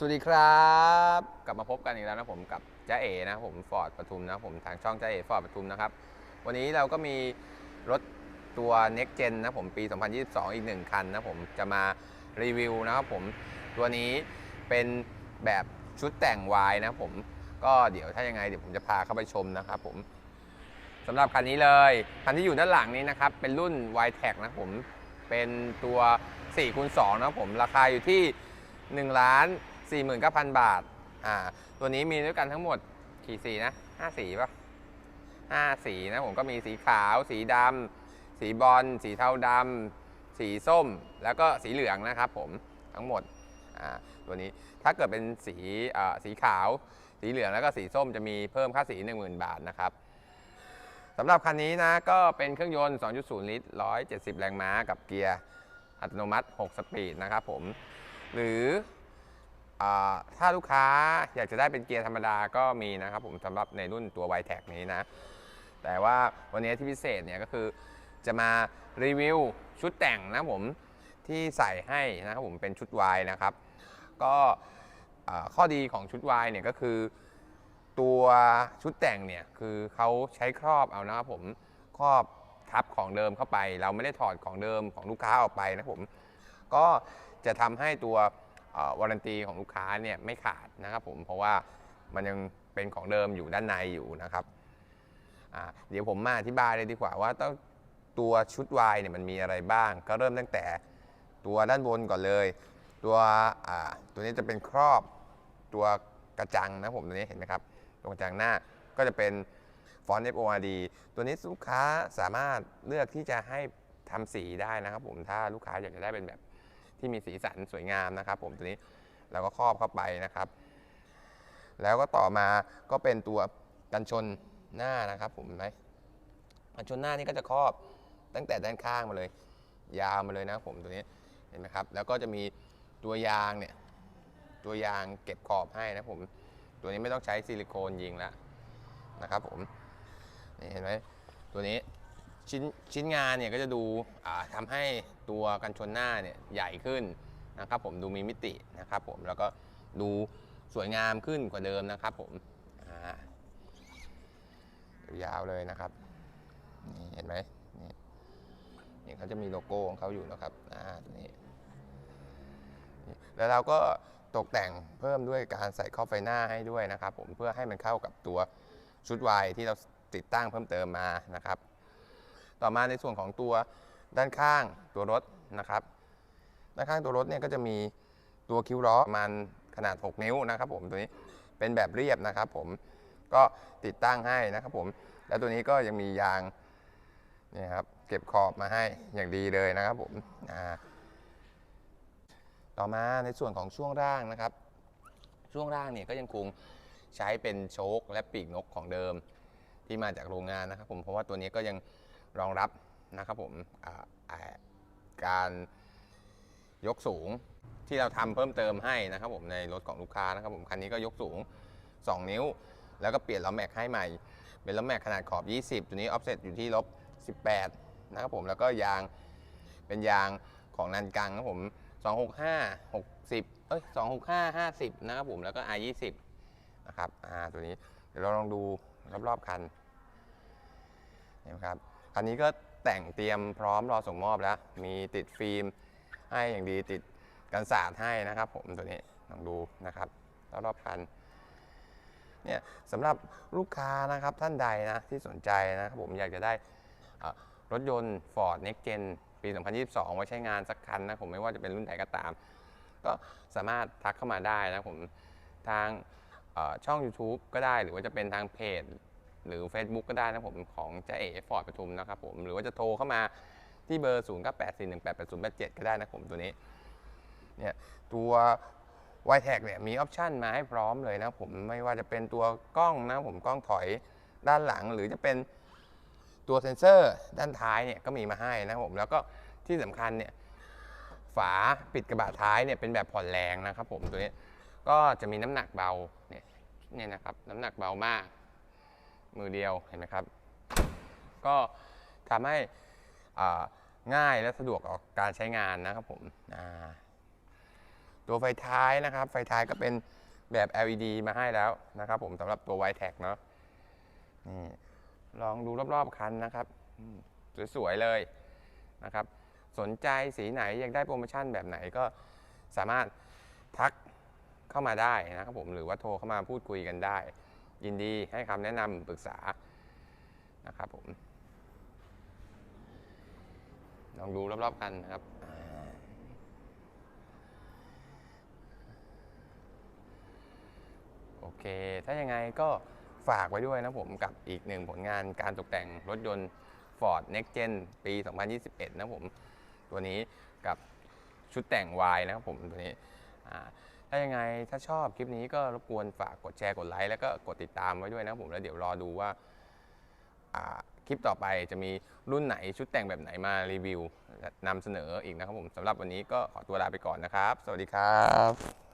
สวัสดีครับ กลับมาพบกันอีกแล้วนะผมกับจ้าเอ๋นะผมฟอร์ดปทุมนะผมทางช่องจ้าเอ๋ฟอร์ดปทุมนะครับ วันนี้เราก็มีรถตัว Next Gen นะผมปี 2022 อีกหนึ่งคันนะผมจะมารีวิวนะครับผมตัวนี้เป็นแบบชุดแต่ง Y นะผมก็เดี๋ยวถ้ายังไงเดี๋ยวผมจะพาเข้าไปชมนะครับผมสำหรับคันนี้เลยคันที่อยู่ด้านหลังนี้นะครับ เป็นรุ่น y t e c นะผมเป็นตัว4คูณ2นะผมราคาอยู่ที่1ล้าน 49,000 บาท อ่า ตัวนี้มีด้วยกันทั้งหมดกี่สีนะ5สีป่ะ5สีนะผมก็มีสีขาว สีดำสีบอล สีเทาดำสีส้ม แล้วก็สีเหลืองนะครับผมทั้งหมด อ่า ตัวนี้ถ้าเกิดเป็นสีอ่าสีขาว สีเหลืองแล้วก็สีส้มจะมีเพิ่มค่าสี 10,000 บาทนะครับสำหรับคันนี้นะก็เป็นเครื่องยนต์ 2.0 ลิตร 170 แรงม้ากับเกียร์อัตโนมัติ 6 สปีดนะครับผม หรือ ถ้าลูกค้าอยากจะได้เป็นเกียร์ธรรมดาก็มีนะครับผมสำหรับในรุ่นตัว y t e c นี้นะ แต่ว่าวันนี้ที่พิเศษเนี่ยก็คือจะมารีวิวชุดแต่งนะผมที่ใส่ให้นะครับผมเป็นชุด Y นะครับ ก็ข้อดีของชุด Y เนี่ยก็คือ ตัวชุดแต่งเนี่ยคือเขาใช้ครอบเอานะครับผมครอบทับของเดิมเข้าไป เราไม่ได้ถอดของเดิมของลูกค้าออกไปนะผมก็จะทำให้ตัว วารันตีของลูกค้าเนี่ยไม่ขาดนะครับผมเพราะว่ามันยังเป็นของเดิมอยู่ด้านในอยู่นะครับเดี๋ยวผมมาอธิบายเลยดีกว่าว่าต้องตัวชุดวายเนี่ยมันมีอะไรบ้าง ก็เริ่มตั้งแต่ตัวด้านบนก่อนเลย ตัวตัวนี้จะเป็นครอบตัวกระจังนะผมตัวนี้เห็นไหมครับตัวกระจังหน้าก็จะเป็นฟอนต์ FORD ตัวนี้ลูกค้าสามารถเลือกที่จะให้ทำสีได้นะครับผมถ้าลูกค้าอยากจะได้เป็นแบบ ที่มีสีสันสวยงามนะครับ ผมตัวนี้เราก็ครอบเข้าไปนะครับ แล้วก็ต่อมาก็เป็นตัวกันชนหน้านะครับ ผมเห็นไหมกันชนหน้านี่ก็จะครอบตั้งแต่ด้านข้างมาเลย ยาวมาเลยนะผมตัวนี้เห็นไหมครับ แล้วก็จะมีตัวยางเนี่ยตัวยางเก็บขอบให้นะผมตัวนี้ไม่ต้องใช้ซิลิโคนยิงแล้วนะครับผมนี่เห็นไหมตัวนี้ ชิ้นชิ้นงานเนี่ยก็จะดูอ่าทำให้ตัวกันชนหน้าเนี่ยใหญ่ขึ้นนะครับผมดูมีมิตินะครับผมแล้วก็ดูสวยงามขึ้นกว่าเดิมนะครับผมยาวเลยนะครับนี่เห็นไหมนี่นี่เขาจะมีโลโก้ของเขาอยู่นะครับอ่าตัวนี้นี่แล้วเราก็ตกแต่งเพิ่มด้วยการใส่ข้อไฟหน้าให้ด้วยนะครับ ผมเพื่อให้มันเข้ากับตัวชุดวายที่เราติดตั้งเพิ่มเติมมานะครับ ต่อมาในส่วนของตัวด้านข้างตัวรถนะครับ ด้านข้างตัวรถเนี่ยก็จะมีตัวคิ้วล้อประมาณขนาด 6 นิ้วนะครับผมตัวนี้เป็นแบบเรียบนะครับ ผมก็ติดตั้งให้นะครับผม แล้วตัวนี้ก็ยังมียางนี่ครับเก็บขอบมาให้อย่างดีเลยนะครับผมต่อมาในส่วนของช่วงล่างนะครับ ช่วงล่างเนี่ยก็ยังคงใช้เป็นโชคและปีกนกของเดิมที่มาจากโรงงานนะครับ ผมเพราะว่าตัวนี้ก็ยัง รองรับนะครับผมการยกสูงที่เราทำเพิ่มเติมให้นะครับผมในรถของลูกค้านะครับผมคันนี้ก็ยกสูง 2 นิ้ว แล้วก็เปลี่ยนล้อแม็กให้ใหม่ เป็นล้อแม็กขนาดขอบ 20 ตัวนี้ออฟเซ็ตอยู่ที่ลบ 18 นะครับผมแล้วก็ยางเป็นยางของนันกังนะครับผม 265 60 เอ้ย 265 50 นะครับผมแล้วก็ R20 นะครับอ่าตัวนี้เดี๋ยวเราลองดูรอบๆคันเห็นไหมครับ คันนี้ก็แต่งเตรียมพร้อมรอส่งมอบแล้ว มีติดฟิล์มให้อย่างดีติดกันสาดให้นะครับผมตัวนี้ลองดูนะครับรอบๆคันเนี่ยสำหรับลูกค้านะครับท่านใดนะที่สนใจนะครับผมอยากจะได้รถยนต์ Ford Next Gen ปี 2022 ไว้ใช้งานสักคันนะผมไม่ว่าจะเป็นรุ่นไหนก็ตาม ก็สามารถทักเข้ามาได้นะผมทางช่อง YouTube ก็ได้หรือว่าจะเป็นทางเพจ หรือ Facebook ก็ได้นะผมของเจ๊เอ๋ฟอร์ดปทุมนะครับผมหรือว่าจะโทรเข้ามาที่เบอร์ 0 9 8 4 1 8 8 0 8 7 ก็ได้นะผมตัวนี้เนี่ยตัว y t e c เนี่ยมีออปชันมาให้พร้อมเลยนะผมไม่ว่าจะเป็นตัวกล้องนะผมกล้องถอยด้านหลัง หรือจะเป็นตัวเซ็นเซอร์ด้านท้ายเนี่ยก็มีมาให้นะผมแล้วก็ที่สำคัญเนี่ยฝาปิดกระบะท้ายเนี่ยเป็นแบบผ่อนแรงนะครับผมตัวนี้ก็จะมีน้ำหนักเบาเนี่ยเนี่ยนะครับน้ำหนักเบามาก มือเดียวเห็นไหมครับ ก็ทำให้ง่ายและสะดวกต่อการใช้งานนะครับผมตัวไฟท้ายนะครับ ไฟท้ายก็เป็นแบบ LED มาให้แล้วนะครับผมสำหรับตัว y t e c เนาะนี่ลองดูรอบๆ คันนะครับ สวยๆ เลยนะครับ สนใจสีไหนอยากได้โปรโมชั่นแบบไหนก็สามารถทักเข้ามาได้นะครับผมหรือว่าโทรเข้ามาพูดคุยกันได้ ยินดีให้คำแนะนำปรึกษานะครับผมลองดูรอบๆกันนะครับโอเค ถ้ายังไงก็ฝากไว้ด้วยนะผมกับอีกหนึ่งผลงานการตกแต่งรถยนต์ Ford Next Gen ปี 2021 นะผม ตัวนี้กับชุดแต่ง Y นะครับผมตัวนี้ ถ้ายังไงถ้าชอบคลิปนี้ก็รบกวนฝากกดแชร์กดไลค์แล้วก็กดติดตามไว้ด้วยนะครับผมแล้วเดี๋ยวรอดูว่าคลิปต่อไปจะมีรุ่นไหนชุดแต่งแบบไหนมารีวิวนำเสนออีกนะครับผมสำหรับวันนี้ก็ขอตัวลาไปก่อนนะครับ สวัสดีครับ